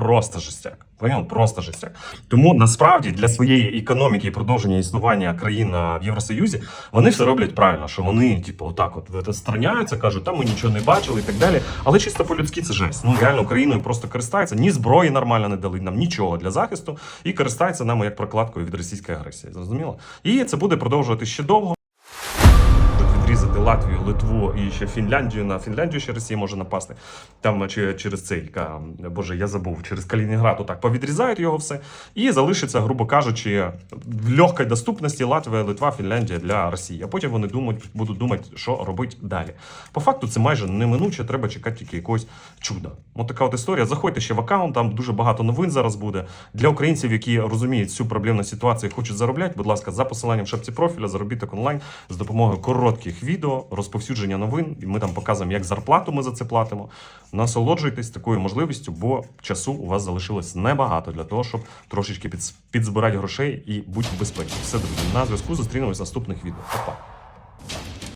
просто жестяк. Понял? Просто жестяк. Тому насправді для своєї економіки і продовження існування країн в Євросоюзі вони все роблять правильно, що вони, типу, отак от страняються, кажуть, там ми нічого не бачили і так далі. Але чисто по-людськи це жесть. Ну реально Україною просто користаються. Ні зброї нормально не дали нам нічого для захисту і користаються нами як прокладкою від російської агресії. Зрозуміло? І це буде продовжувати ще довго. Латвію, Литву і ще Фінляндію. На Фінляндію ще Росія може напасти. Там чи, через цей, боже, я забув, через Калінінград отак повідрізають його все. І залишиться, грубо кажучи, в легкій доступності Латвія, Литва, Фінляндія для Росії. А потім вони думають, будуть думати, що робити далі. По факту це майже неминуче, треба чекати тільки якогось чуда. От така от історія. Заходьте ще в аккаунт, там дуже багато новин зараз буде. Для українців, які розуміють цю проблемну ситуацію хочуть заробляти, будь ласка, за посиланням в шапці профіля, заробіток онлайн з допомогою коротких відео, розповсюдження новин. І ми там показуємо, як зарплату ми за це платимо. Насолоджуйтесь такою можливістю, бо часу у вас залишилось небагато для того, щоб трошечки підс- підзбирати грошей і бути в безпеці. Все, друзі, на зв'язку зустрінемось в наступних відео. Па-па.